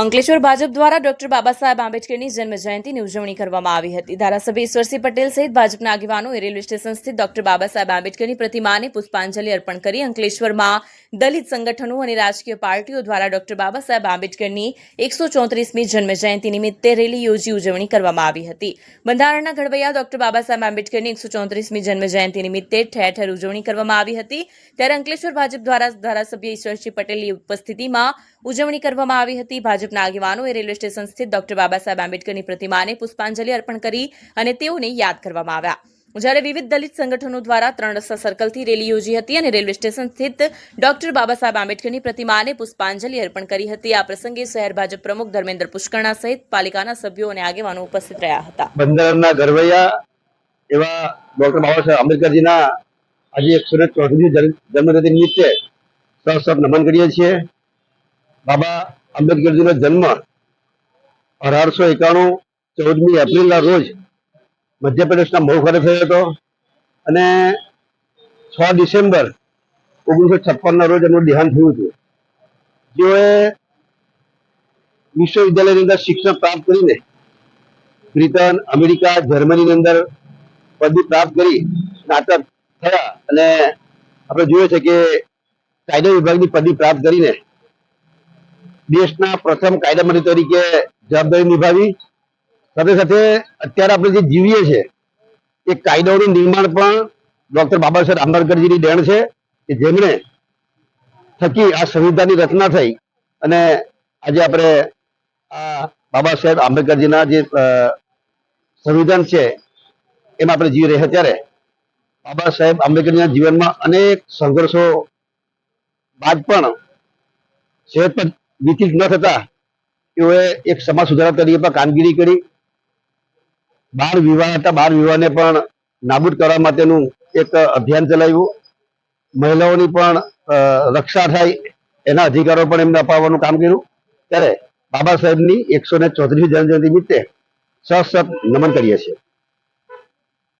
અંકલેશ્વર ભાજપ દ્વારા ડોક્ટર બાબા સાહેબ આંબેડકરની જન્મ જયંતિની ઉજવણી કરવામાં આવી હતી. ધારાસભ્ય ઈશ્વરસિંહ પટેલ સહિત ભાજપના આગેવાનોએ રેલવે સ્ટેશન સ્થિત ડોક્ટર બાબા સાહેબ આંબેડકરની પ્રતિમાને પુષ્પાંજલિ અર્પણ કરી અંકલેશ્વરમાં દલિત સંગઠનો અને રાજકીય પાર્ટીઓ દ્વારા ડોક્ટર બાબા સાહેબ આંબેડકરની એકસો ચોત્રીસમી જન્મ જયંતિ નિમિત્તે રેલી યોજી ઉજવણી કરવામાં આવી હતી. બંધારણના ઘડવૈયા ડોક્ટર બાબા સાહેબ આંબેડકરની એકસો ચોત્રીસમી જન્મ જયંતિ નિમિત્તે ઠેર ઠેર ઉજવણી કરવામાં આવી હતી. ત્યારે અંકલેશ્વર ભાજપ દ્વારા ધારાસભ્ય ઈશ્વરસિંહ પટેલની ઉપસ્થિતિમાં ઉજવણી કરવામાં આવી હતી. ભાજપના આગેવાનોએ રેલવે સ્ટેશન સ્થિત ડોક્ટર બાબા આંબેડકરની પ્રતિમાને પુષ્પાંજલિ અર્પણ કરી અને તેઓને યાદ કરવામાં આવ્યા. જ્યારે વિવિધ દલિત સંગઠનો દ્વારા ત્રણ રસ્તા સર્કલથી રેલી યોજી હતી અને રેલવે સ્ટેશન સ્થિત ડોક્ટર બાબા સાહેબ આંબેડકરની પ્રતિમાને પુષ્પાંજલિ અર્પણ કરી હતી. આ પ્રસંગે શહેર ભાજપ પ્રમુખ ધર્મેન્દ્ર પુષ્કરણા સહિત પાલિકાના સભ્યો અને આગેવાનો ઉપસ્થિત રહ્યા હતા. બંદરના ગરવૈયા એવા ડોક્ટર બાબા આંબેડકરજીના આજે એકસો ને ચોત્રીસ જન્મજયંતિ નિમિત્તે સૌ સૌ નમન કરીએ છીએ. બાબા આંબેડકરજીનો જન્મ અઢારસો એકાણું ચૌદમી એપ્રિલના રોજ મધ્યપ્રદેશના મહુ ખાતે થયો હતો અને છ ડિસેમ્બર ઓગણીસો છપ્પનના રોજ એમનું દેહાંત થયું હતું. જેઓએ વિશ્વવિદ્યાલયની અંદર શિક્ષણ પ્રાપ્ત કરીને બ્રિટન, અમેરિકા, જર્મનીની અંદર પદવી પ્રાપ્ત કરી સ્નાતક થયા અને આપણે જોઈએ છે કે કાયદા વિભાગની પદવી પ્રાપ્ત કરીને દેશના પ્રથમ કાયદા મંત્રી તરીકે જવાબદારી નિભાવી. સાથે સાથે અત્યારે આપણે જે જીવીએ છીએ એ કાયદાઓનું નિર્માણ પણ ડોક્ટર બાબા સાહેબ આંબેડકરજીની દેણ છે, કે જેમણે થકી આ સંવિધાનની રચના થઈ અને આજે આપણે આ બાબા સાહેબ આંબેડકરજીના જે સંવિધાન છે, એમાં આપણે જીવી રહ્યા ત્યારે બાબા સાહેબ આંબેડકરના જીવનમાં અનેક સંઘર્ષો બાદ પણ સહેજ ન થતા તેઓએ એક સમાજ સુધારા તરીકે પણ કામગીરી કરી. બાળ વિવાહ હતા, બાળ વિવાહને પણ નાબૂદ કરવા માટેનું એક અભિયાન ચલાવ્યું. મહિલાઓની પણ રક્ષા થાય એના અધિકારો પણ એમને અપાવવાનું કામ કર્યું. ત્યારે બાબા સાહેબની એકસો ને ચોત્રીસ જન્મજયંતિ નિમિત્તે સશત નમન કરીએ છીએ.